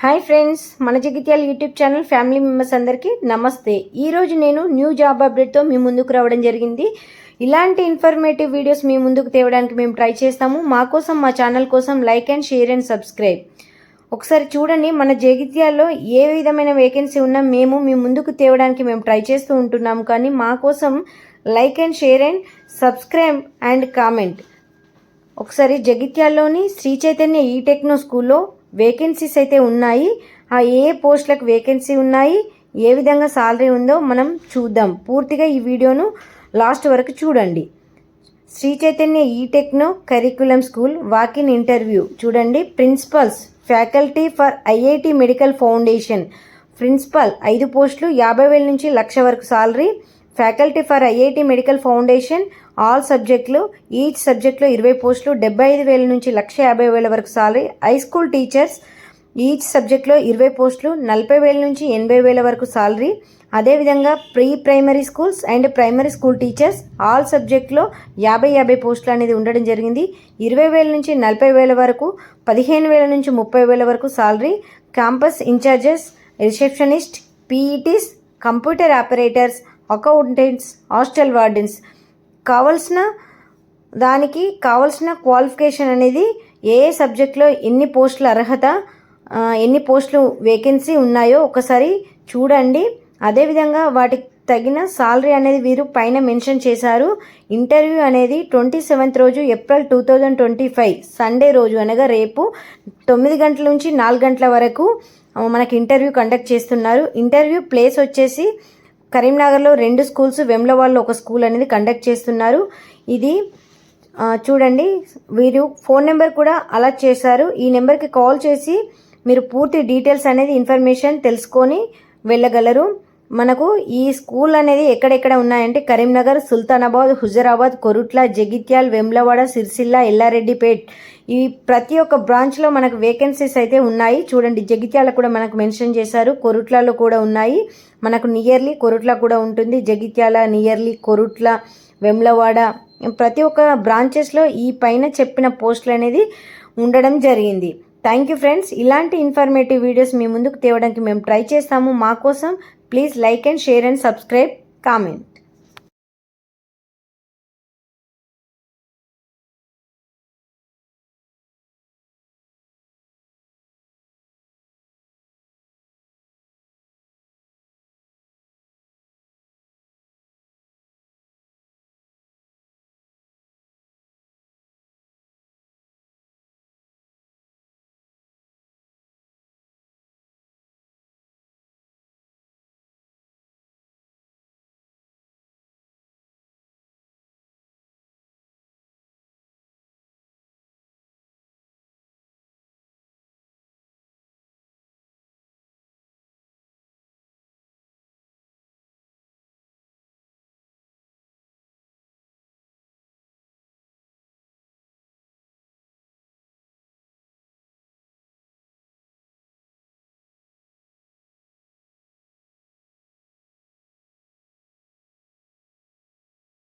Hi friends మన Jagtial YouTube channel family members అందరికీ నమస్తే. ఈరోజు నేను న్యూ జాబ్ అప్డేట్తో మీ ముందుకు రావడం జరిగింది. ఇలాంటి ఇన్ఫర్మేటివ్ వీడియోస్ మీ ముందుకు తేవడానికి మేము ట్రై చేస్తాము. మా కోసం మా ఛానల్ కోసం like and share and subscribe ఒకసారి చూడండి మన జగిత్యాల్లో ఏ విధమైన వేకెన్సీ ఉన్నా మేము మీ ముందుకు తేవడానికి మేము ట్రై చేస్తూ ఉంటున్నాము. కానీ మా కోసం like and share and subscribe and comment ఒకసారి జగిత్యాల్లోని శ్రీ చైతన్య ఈ టెక్నో స్కూల్లో వేకెన్సీస్ అయితే ఉన్నాయి. ఆ ఏ పోస్టులకు వేకెన్సీ ఉన్నాయి ఏ విధంగా సాలరీ ఉందో మనం చూద్దాం. పూర్తిగా ఈ వీడియోను లాస్ట్ వరకు చూడండి. శ్రీ చైతన్య ఈ techno curriculum school walk in interview. చూడండి principles faculty for IIT medical foundation. Principal ఐదు పోస్టులు యాభై వేల నుంచి లక్ష వరకు salary. Faculty for IIT medical foundation all సబ్జెక్టులు ఈచ్ సబ్జెక్టులో ఇరవై పోస్టులు డెబ్బై ఐదు వేల నుంచి లక్ష యాభై వేల వరకు salary high school teachers each సబ్జెక్టులో ఇరవై పోస్టులు నలభై వేల నుంచి ఎనభై వేల వరకు సాలరీ అదేవిధంగా pre primary schools and primary school teachers all సబ్జెక్ట్లో యాభై యాభై పోస్టులు అనేది ఉండడం జరిగింది. ఇరవై వేల నుంచి నలభై వేల వరకు పదిహేను వేల నుంచి ముప్పై వేల వరకు salary campus incharges receptionist PETs computer operators accountants hostel wardens. కావలసిన దానికి కావలసిన క్వాలిఫికేషన్ అనేది ఏ ఏ సబ్జెక్ట్లో ఎన్ని పోస్టుల అర్హత ఎన్ని పోస్టులు వేకెన్సీ ఉన్నాయో ఒకసారి చూడండి. అదేవిధంగా వాటికి తగిన సాలరీ అనేది వీరు పైన మెన్షన్ చేశారు. ఇంటర్వ్యూ అనేది ట్వంటీ సెవెంత్ రోజు April two thousand twenty five Sunday రోజు అనగా రేపు తొమ్మిది గంటల నుంచి నాలుగు గంటల వరకు మనకి ఇంటర్వ్యూ కండక్ట్ చేస్తున్నారు. ఇంటర్వ్యూ ప్లేస్ వచ్చేసి కరీంనగర్లో రెండు స్కూల్స్ వెమ్లవాడలో ఒక స్కూల్ అనేది కండక్ట్ చేస్తున్నారు. ఇది చూడండి వీరు ఫోన్ నెంబర్ కూడా అలా చేశారు. ఈ నెంబర్కి కాల్ చేసి మీరు పూర్తి డీటెయిల్స్ అనేది ఇన్ఫర్మేషన్ తెలుసుకొని వెళ్ళగలరు. మనకు ఈ స్కూల్ అనేది ఎక్కడెక్కడ ఉన్నాయంటే కరీంనగర్ సుల్తానాబాద్ హుజరాబాద్ కొరుట్ల జగిత్యాల్ వెమ్లవాడ సిరిసిల్ల ఎల్లారెడ్డిపేట్. ఈ ప్రతి ఒక్క బ్రాంచ్లో మనకు వేకెన్సీస్ అయితే ఉన్నాయి. చూడండి జగిత్యాల కూడా మనకు మెన్షన్ చేశారు కొరుట్లలో కూడా ఉన్నాయి. మనకు నియర్లీ కొరుట్ల కూడా ఉంటుంది. జగిత్యాల నియర్లీ కొరుట్ల వెమ్లవాడ ప్రతి ఒక్క బ్రాంచెస్లో ఈ పైన చెప్పిన పోస్టులు అనేది ఉండడం జరిగింది. థ్యాంక్ యూ ఫ్రెండ్స్ ఇలాంటి ఇన్ఫర్మేటివ్ వీడియోస్ మీ ముందుకు తేవడానికి మేము ట్రై చేస్తాము. మా కోసం please like and share and subscribe comment